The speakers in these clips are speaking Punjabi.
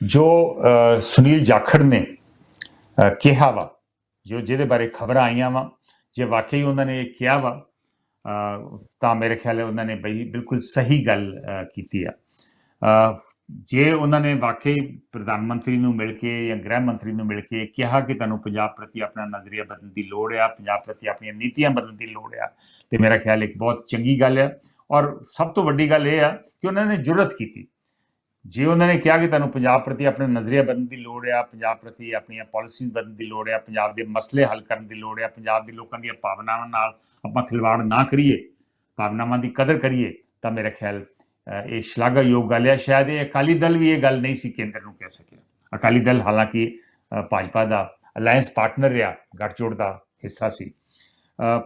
ਜੋ ਸੁਨੀਲ ਜਾਖੜ ਨੇ ਕਿਹਾ ਵਾ, ਜੋ ਜਿਹਦੇ ਬਾਰੇ ਖਬਰਾਂ ਆਈਆਂ ਵਾ, ਜੇ ਵਾਕਈ ਉਹਨਾਂ ਨੇ ਇਹ ਕਿਹਾ ਵਾ ਤਾਂ ਮੇਰੇ ਖਿਆਲ ਹੈ ਉਹਨਾਂ ਨੇ ਬਈ ਬਿਲਕੁਲ ਸਹੀ ਗੱਲ ਕੀਤੀ ਆ। ਜੇ ਉਹਨਾਂ ਨੇ ਵਾਕਈ ਪ੍ਰਧਾਨ ਮੰਤਰੀ ਨੂੰ ਮਿਲ ਕੇ ਜਾਂ ਗ੍ਰਹਿ ਮੰਤਰੀ ਨੂੰ ਮਿਲ ਕੇ ਕਿਹਾ ਕਿ ਤੁਹਾਨੂੰ ਪੰਜਾਬ ਪ੍ਰਤੀ ਆਪਣਾ ਨਜ਼ਰੀਆ ਬਦਲਣ ਦੀ ਲੋੜ ਆ, ਪੰਜਾਬ ਪ੍ਰਤੀ ਆਪਣੀਆਂ ਨੀਤੀਆਂ ਬਦਲਣ ਦੀ ਲੋੜ ਆ, ਤੇ ਮੇਰਾ ਖਿਆਲ ਇੱਕ ਬਹੁਤ ਚੰਗੀ ਗੱਲ ਹੈ ਔਰ ਸਭ ਤੋਂ ਵੱਡੀ ਗੱਲ ਇਹ ਆ ਕਿ ਉਹਨਾਂ ਨੇ ਜੁਰਤ ਕੀਤੀ। ਜੇ ਉਹਨਾਂ ਨੇ ਕਿਹਾ ਕਿ ਤੁਹਾਨੂੰ ਪੰਜਾਬ ਪ੍ਰਤੀ ਆਪਣੇ ਨਜ਼ਰੀਆ ਬਦਲਣ ਦੀ ਲੋੜ ਆ, ਪੰਜਾਬ ਪ੍ਰਤੀ ਆਪਣੀਆਂ ਪਾਲਿਸੀਜ਼ ਬਦਲਣ ਦੀ ਲੋੜ ਆ, ਪੰਜਾਬ ਦੇ ਮਸਲੇ ਹੱਲ ਕਰਨ ਦੀ ਲੋੜ ਆ, ਪੰਜਾਬ ਦੇ ਲੋਕਾਂ ਦੀਆਂ ਭਾਵਨਾਵਾਂ ਨਾਲ ਆਪਾਂ ਖਿਲਵਾੜ ਨਾ ਕਰੀਏ, ਭਾਵਨਾਵਾਂ ਦੀ ਕਦਰ ਕਰੀਏ, ਤਾਂ ਮੇਰੇ ਖਿਆਲ ਇਹ ਸ਼ਲਾਘਾਯੋਗ ਗੱਲ ਹੈ ਸ਼ਾਇਦ ਇਹ ਅਕਾਲੀ ਦਲ ਵੀ ਇਹ ਗੱਲ ਨਹੀਂ ਸੀ ਕੇਂਦਰ ਨੂੰ ਕਹਿ ਸਕਿਆ। ਅਕਾਲੀ ਦਲ ਹਾਲਾਂਕਿ ਭਾਜਪਾ ਦਾ ਅਲਾਈਅੰਸ ਪਾਰਟਨਰ ਰਿਹਾ, ਗੱਠਜੋੜ ਦਾ ਹਿੱਸਾ ਸੀ।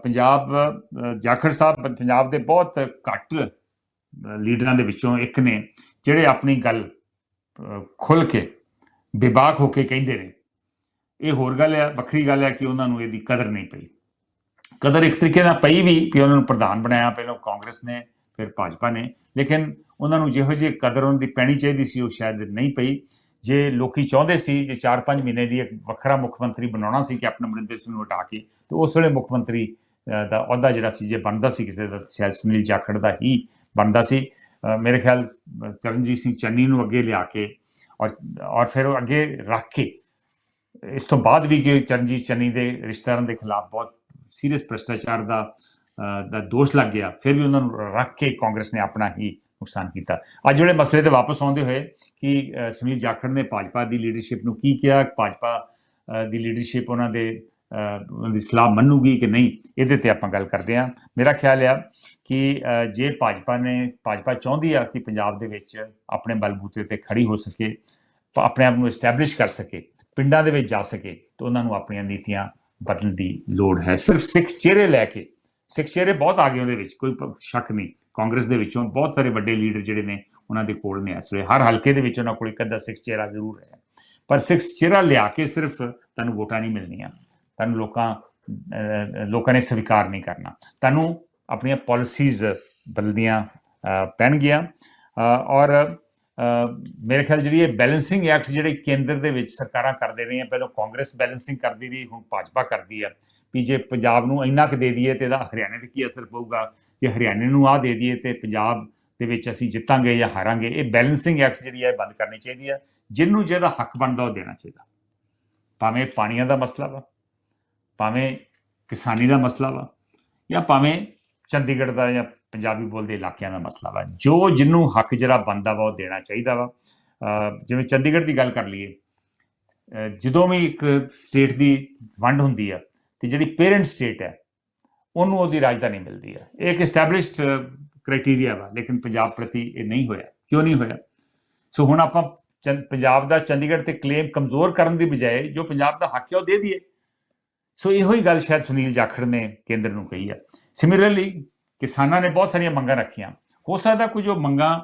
ਪੰਜਾਬ ਜਾਖੜ ਸਾਹਿਬ, ਪੰਜਾਬ ਦੇ ਬਹੁਤ ਘੱਟ ਲੀਡਰਾਂ ਦੇ ਵਿੱਚੋਂ ਇੱਕ ਨੇ ਜਿਹੜੇ ਆਪਣੀ ਗੱਲ ਅ, ਖੁੱਲ ਕੇ ਬੇਬਾਕ ਹੋ ਕੇ ਕਹਿੰਦੇ ਨੇ। ਇਹ ਹੋਰ ਗੱਲ ਹੈ ਵੱਖਰੀ ਗੱਲ ਹੈ ਕਿ ਉਹਨਾਂ ਨੂੰ ਇਹਦੀ ਕਦਰ ਨਹੀਂ ਪਈ। ਕਦਰ ਇੱਕ ਤਰੀਕੇ ਨਾਲ ਪਈ ਵੀ ਕਿ ਉਹਨਾਂ ਨੂੰ ਪ੍ਰਧਾਨ ਬਣਾਇਆ ਪਹਿਲਾਂ ਕਾਂਗਰਸ ਨੇ ਫਿਰ ਭਾਜਪਾ ਨੇ। ਲੇਕਿਨ ਉਹਨਾਂ ਨੂੰ ਜਿਹੋ ਜਿਹੀ ਕਦਰ ਉਹਨਾਂ ਦੀ ਪੈਣੀ ਚਾਹੀਦੀ ਸੀ ਉਹ ਸ਼ਾਇਦ ਨਹੀਂ ਪਈ। ਜੇ ਲੋਕੀ ਚਾਹੁੰਦੇ ਸੀ ਜੇ 4-5 ਮਹੀਨੇ ਦੀ ਇੱਕ ਵੱਖਰਾ ਮੁੱਖ ਮੰਤਰੀ ਬਣਾਉਣਾ ਸੀ ਕਿ ਆਪਣੇ ਅਮਰਿੰਦਰ ਸਿੰਘ ਨੂੰ ਹਟਾ ਕੇ ਤੇ ਉਸ ਵੇਲੇ ਮੁੱਖ ਮੰਤਰੀ ਅ, ਦਾ ਅਹੁਦਾ ਜਿਹੜਾ ਸੀ ਜੇ ਬਣਦਾ ਸੀ ਕਿਸੇ ਦਾ ਸ਼ਾਇਦ ਸੁਨੀਲ ਜਾਖੜ ਦਾ ਹੀ ਬਣਦਾ ਸੀ। ਮੇਰੇ ਖਿਆਲ ਚਰਨਜੀਤ ਸਿੰਘ ਚੰਨੀ ਨੂੰ ਅੱਗੇ ਲਿਆ ਕੇ ਔਰ ਔਰ ਫਿਰ ਉਹ ਅੱਗੇ ਰੱਖ ਕੇ ਇਸ ਤੋਂ ਬਾਅਦ ਵੀ ਕਿ ਚਰਨਜੀਤ ਚੰਨੀ ਦੇ ਰਿਸ਼ਤੇਦਾਰਾਂ ਦੇ ਖਿਲਾਫ ਬਹੁਤ ਸੀਰੀਅਸ ਭ੍ਰਿਸ਼ਟਾਚਾਰ ਦਾ ਦਾ ਦੋਸ਼ ਲੱਗ ਗਿਆ। ਫਿਰ ਵੀ ਉਹਨਾਂ ਨੂੰ ਰੱਖ ਕੇ ਕਾਂਗਰਸ ਨੇ ਆਪਣਾ ਹੀ ਨੁਕਸਾਨ ਕੀਤਾ। ਅੱਜ ਜਿਹੜੇ ਮਸਲੇ ਤੇ ਵਾਪਸ ਆਉਂਦੇ ਹੋਏ ਕਿ ਸੁਨੀਲ ਜਾਖੜ ਨੇ ਭਾਜਪਾ ਦੀ ਲੀਡਰਸ਼ਿਪ ਨੂੰ ਕੀ ਕਿਹਾ, ਭਾਜਪਾ ਦੀ ਲੀਡਰਸ਼ਿਪ ਉਹਨਾਂ ਦੇ ਦੀ ਸਲਾਹ ਮੰਨੂਗੀ ਕਿ ਨਹੀਂ, ਇਹਦੇ ਤੇ ਆਪਾਂ ਗੱਲ ਕਰਦੇ ਹਾਂ। ਮੇਰਾ ਖਿਆਲ ਆ ਕਿ ਜੇ ਭਾਜਪਾ ਨੇ, ਭਾਜਪਾ ਚਾਹੁੰਦੀ ਆ ਕਿ ਪੰਜਾਬ ਦੇ ਵਿੱਚ ਆਪਣੇ ਬਲਬੂਤੇ ਤੇ ਖੜੀ ਹੋ ਸਕੇ ਆਪਣੇ ਆਪ ਨੂੰ ਐਸਟੈਬਲਿਸ਼ ਕਰ ਸਕੇ, ਪਿੰਡਾਂ ਦੇ ਵਿੱਚ ਜਾ ਸਕੇ, ਤਾਂ ਉਹਨਾਂ ਨੂੰ ਆਪਣੀਆਂ ਨੀਤੀਆਂ ਬਦਲਣ ਦੀ ਲੋੜ ਹੈ। ਸਿਰਫ ਸਿੱਖ ਚਿਹਰੇ ਲੈ ਕੇ, ਸਿੱਖ ਚਿਹਰੇ ਬਹੁਤ ਆ ਗਏ ਉਹਦੇ ਵਿੱਚ, ਕੋਈ ਸ਼ੱਕ ਨਹੀਂ। ਕਾਂਗਰਸ ਦੇ ਵਿੱਚੋਂ ਬਹੁਤ ਸਾਰੇ ਵੱਡੇ ਲੀਡਰ ਜਿਹੜੇ ਨੇ, ਉਹਨਾਂ ਦੇ ਕੋਲ ਨੇ ਇਸ ਵੇਲੇ। ਹਰ ਹਲਕੇ ਦੇ ਵਿੱਚ ਉਹਨਾਂ ਕੋਲ ਇੱਕ ਅੱਧਾ ਸਿੱਖ ਚਿਹਰਾ ਜ਼ਰੂਰ ਹੈ ਪਰ ਸਿੱਖ ਚਿਹਰਾ ਲਿਆ ਕੇ ਸਿਰਫ ਤੁਹਾਨੂੰ ਵੋਟਾਂ ਨਹੀਂ ਮਿਲਣੀਆਂ। ਤੁਹਾਨੂੰ ਲੋਕਾਂ ਲੋਕਾਂ ਨੇ ਸਵੀਕਾਰ ਨਹੀਂ ਕਰਨਾ। ਤੁਹਾਨੂੰ ਆਪਣੀਆਂ ਪਾਲਿਸੀਜ਼ ਬਦਲਦੀਆਂ ਪੈਣਗੀਆਂ। ਔਰ ਮੇਰੇ ਖਿਆਲ ਜਿਹੜੀ ਇਹ ਬੈਲੈਂਸਿੰਗ ਐਕਟ ਜਿਹੜੇ ਕੇਂਦਰ ਦੇ ਵਿੱਚ ਸਰਕਾਰਾਂ ਕਰਦੇ ਰਹੀਆਂ, ਪਹਿਲਾਂ ਕਾਂਗਰਸ ਬੈਲੈਂਸਿੰਗ ਕਰਦੀ ਰਹੀ, ਹੁਣ ਭਾਜਪਾ ਕਰਦੀ ਆ। ਵੀ ਜੇ ਪੰਜਾਬ ਨੂੰ ਇੰਨਾ ਕੁ ਦੇ ਦਈਏ ਤੇ ਇਹਦਾ ਹਰਿਆਣੇ ਤੇ ਕੀ ਅਸਰ ਪਊਗਾ? ਜੇ ਹਰਿਆਣੇ ਨੂੰ ਆ ਦੇ ਦਈਏ ਤੇ ਪੰਜਾਬ ਦੇ ਵਿੱਚ ਅਸੀਂ ਜਿੱਤਾਂਗੇ ਜਾਂ ਹਾਰਾਂਗੇ, ਇਹ ਬੈਲੈਂਸਿੰਗ ਐਕਟ ਜਿਹੜੀ ਹੈ ਬੰਦ ਕਰਨੀ ਚਾਹੀਦੀ ਹੈ ਜਿਹਨੂੰ ਜਿਹਦਾ ਹੱਕ ਬਣਦਾ ਉਹ ਦੇਣਾ ਚਾਹੀਦਾ। ਭਾਵੇਂ ਪਾਣੀਆਂ ਦਾ ਮਸਲਾ ਵਾ। ਭਾਵੇਂ ਕਿਸਾਨੀ ਦਾ ਮਸਲਾ ਵਾ ਜਾਂ ਭਾਵੇਂ ਚੰਡੀਗੜ੍ਹ ਦਾ ਜਾਂ ਪੰਜਾਬੀ ਬੋਲਦੇ ਇਲਾਕਿਆਂ ਦਾ ਮਸਲਾ ਵਾ, ਜੋ ਜਿਹਨੂੰ ਹੱਕ ਜਿਹੜਾ ਬਣਦਾ ਵਾ ਉਹ ਦੇਣਾ ਚਾਹੀਦਾ ਵਾ। ਜਿਵੇਂ ਚੰਡੀਗੜ੍ਹ ਦੀ ਗੱਲ ਕਰ ਲਈਏ ਜਦੋਂ ਵੀ ਇੱਕ ਸਟੇਟ ਦੀ ਵੰਡ ਹੁੰਦੀ ਆ ਤੇ ਜਿਹੜੀ ਪੇਰੈਂਟ ਸਟੇਟ ਹੈ, ਉਹਨੂੰ ਉਹਦੀ ਰਾਜਧਾਨੀ ਮਿਲਦੀ ਹੈ ਇਹ ਇੱਕ ਐਸਟੈਬਲਿਸ਼ਡ ਕ੍ਰਾਈਟੇਰੀਆ ਵਾ, ਲੇਕਿਨ ਪੰਜਾਬ ਪ੍ਰਤੀ ਇਹ ਨਹੀਂ ਹੋਇਆ। ਕਿਉਂ ਨਹੀਂ ਹੋਇਆ? ਸੋ ਹੁਣ ਆਪਾਂ ਚੰ- ਪੰਜਾਬ ਦਾ ਚੰਡੀਗੜ੍ਹ ਤੇ ਕਲੇਮ ਕਮਜ਼ੋਰ ਕਰਨ ਦੀ ਬਜਾਏ ਜੋ ਪੰਜਾਬ ਦਾ ਹੱਕ ਹੈ ਉਹ ਦੇ ਦਈਏ। ਸੋ ਇਹੋ ਹੀ ਗੱਲ ਸ਼ਾਇਦ ਸੁਨੀਲ ਜਾਖੜ ਨੇ ਕੇਂਦਰ ਨੂੰ ਕਹੀ ਆ। ਸਿਮਿਲਰਲੀ ਕਿਸਾਨਾਂ ਨੇ ਬਹੁਤ ਸਾਰੀਆਂ ਮੰਗਾਂ ਰੱਖੀਆਂ। ਹੋ ਸਕਦਾ ਕੁਝ ਉਹ ਮੰਗਾਂ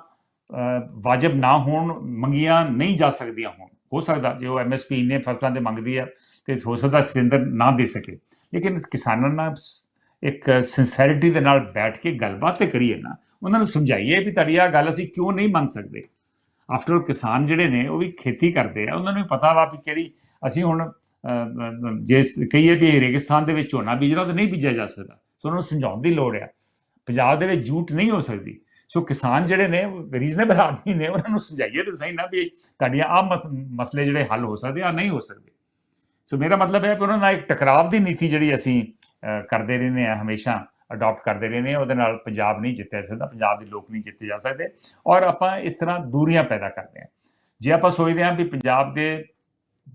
ਵਾਜਬ ਨਾ ਹੋਣ, ਮੰਗੀਆਂ ਨਹੀਂ ਜਾ ਸਕਦੀਆਂ ਹੋਣ। ਹੋ ਸਕਦਾ ਜੇ ਉਹ ਐਮਐਸਪੀ ਨੇ ਫਸਲਾਂ ਦੇ ਮੰਗਦੀ ਆ, ਤੇ ਹੋ ਸਕਦਾ ਸਿੰਦਰ ਨਾ ਦੇ ਸਕੇ। ਲੇਕਿਨ ਕਿਸਾਨਾਂ ਨਾਲ ਇੱਕ ਸਿੰਸੈਰਿਟੀ ਦੇ ਨਾਲ ਬੈਠ ਕੇ ਗੱਲਬਾਤ ਤੇ ਕਰੀਏ ਨਾ, ਉਹਨਾਂ ਨੂੰ ਸਮਝਾਈਏ ਵੀ ਤੁਹਾਡੀ ਆ ਗੱਲ ਅਸੀਂ ਕਿਉਂ ਨਹੀਂ ਮੰਨ ਸਕਦੇ। ਆਫਟਰ ਆਲ ਕਿਸਾਨ ਜਿਹੜੇ ਨੇ, ਉਹ ਵੀ ਖੇਤੀ ਕਰਦੇ ਆ। ਉਹਨਾਂ ਨੂੰ ਵੀ ਪਤਾ ਵਾ ਵੀ ਕਿਹੜੀ ਅਸੀਂ ਹੁਣ ਜੇ ਕਹੀਏ ਵੀ ਰੇਗਿਸਤਾਨ ਦੇ ਵਿੱਚ ਝੋਨਾ ਬੀਜਣਾ ਤਾਂ ਨਹੀਂ ਬੀਜਿਆ ਜਾ ਸਕਦਾ। ਸੋ ਉਹਨਾਂ ਨੂੰ ਸਮਝਾਉਣ ਦੀ ਲੋੜ ਆ। ਪੰਜਾਬ ਦੇ ਵਿੱਚ ਝੂਠ ਨਹੀਂ ਹੋ ਸਕਦੀ। ਸੋ ਕਿਸਾਨ ਜਿਹੜੇ ਨੇ ਰੀਜ਼ਨੇਬਲ ਆਦਮੀ ਨੇ, ਉਹਨਾਂ ਨੂੰ ਸਮਝਾਈਏ ਤਾਂ ਸਹੀ ਨਾ ਵੀ ਤੁਹਾਡੀਆਂ ਆ ਮਸਲੇ ਜਿਹੜੇ ਹੱਲ ਹੋ ਸਕਦੇ ਆ, ਨਹੀਂ ਹੋ ਸਕਦੇ। ਸੋ ਮੇਰਾ ਮਤਲਬ ਹੈ ਕਿ ਉਹਨਾਂ ਨਾਲ ਇੱਕ ਟਕਰਾਵ ਦੀ ਨੀਤੀ ਜਿਹੜੀ ਅਸੀਂ ਕਰਦੇ ਰਹਿੰਦੇ ਆ, ਹਮੇਸ਼ਾ ਅਡਾਪਟ ਕਰਦੇ ਰਹਿੰਦੇ ਆ। ਉਹਦੇ ਨਾਲ ਪੰਜਾਬ ਨਹੀਂ ਜਿੱਤਿਆ ਸਕਦਾ, ਪੰਜਾਬ ਦੇ ਲੋਕ ਨਹੀਂ ਜਿੱਤੇ ਜਾ ਸਕਦੇ। ਔਰ ਆਪਾਂ ਇਸ ਤਰ੍ਹਾਂ ਦੂਰੀਆਂ ਪੈਦਾ ਕਰਦੇ ਆ। ਜੇ ਆਪਾਂ ਸੋਚਦੇ ਹਾਂ ਵੀ ਪੰਜਾਬ ਦੇ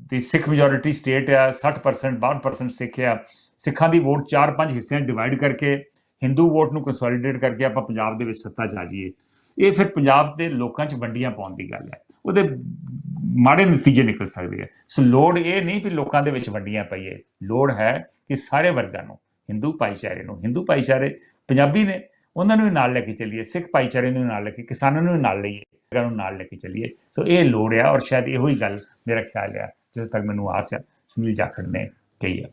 ਦੀ ਸਿੱਖ ਮੈਜੋਰਿਟੀ ਸਟੇਟ ਆ 60% 62% ਸਿੱਖ ਆ। ਸਿੱਖਾਂ ਦੀ ਵੋਟ 4-5 ਹਿੱਸਿਆਂ ਡਿਵਾਈਡ ਕਰਕੇ ਹਿੰਦੂ ਵੋਟ ਨੂੰ ਕੰਸੋਲੀਡੇਟ ਕਰਕੇ ਆਪਾਂ ਪੰਜਾਬ ਦੇ ਵਿੱਚ ਸੱਤਾ 'ਚ ਆ ਜਾਈਏ। ਇਹ ਫਿਰ ਪੰਜਾਬ ਦੇ ਲੋਕਾਂ 'ਚ ਵੰਡੀਆਂ ਪਾਉਣ ਦੀ ਗੱਲ ਹੈ। ਉਹਦੇ ਮਾੜੇ ਨਤੀਜੇ ਨਿਕਲ ਸਕਦੇ ਆ। ਸੋ ਲੋੜ ਇਹ ਨਹੀਂ ਵੀ ਲੋਕਾਂ ਦੇ ਵਿੱਚ ਵੰਡੀਆਂ ਪਈਏ। ਲੋੜ ਹੈ ਕਿ ਸਾਰੇ ਵਰਗਾਂ ਨੂੰ ਹਿੰਦੂ ਭਾਈਚਾਰੇ ਨੂੰ। ਹਿੰਦੂ ਭਾਈਚਾਰੇ ਪੰਜਾਬੀ ਨੇ, ਉਹਨਾਂ ਨੂੰ ਵੀ ਨਾਲ ਲੈ ਕੇ ਚੱਲੀਏ। ਸਿੱਖ ਭਾਈਚਾਰੇ ਨੂੰ ਵੀ ਨਾਲ ਲੈ ਕੇ, ਕਿਸਾਨਾਂ ਨੂੰ ਵੀ ਨਾਲ ਲਈਏ। ਵਰਗਾਂ ਨੂੰ ਨਾਲ ਲੈ ਕੇ ਚੱਲੀਏ। ਸੋ ਇਹ ਲੋੜ ਆ ਔਰ ਸ਼ਾਇਦ ਇਹੋ ਹੀ ਗੱਲ ਮੇਰਾ ਖਿਆਲ ਆ। ਜਦੋਂ ਤੱਕ ਮੈਨੂੰ ਆਸ ਆ ਸੁਨੀਲ ਜਾਖੜ ਨੇ ਕਹੀ ਆ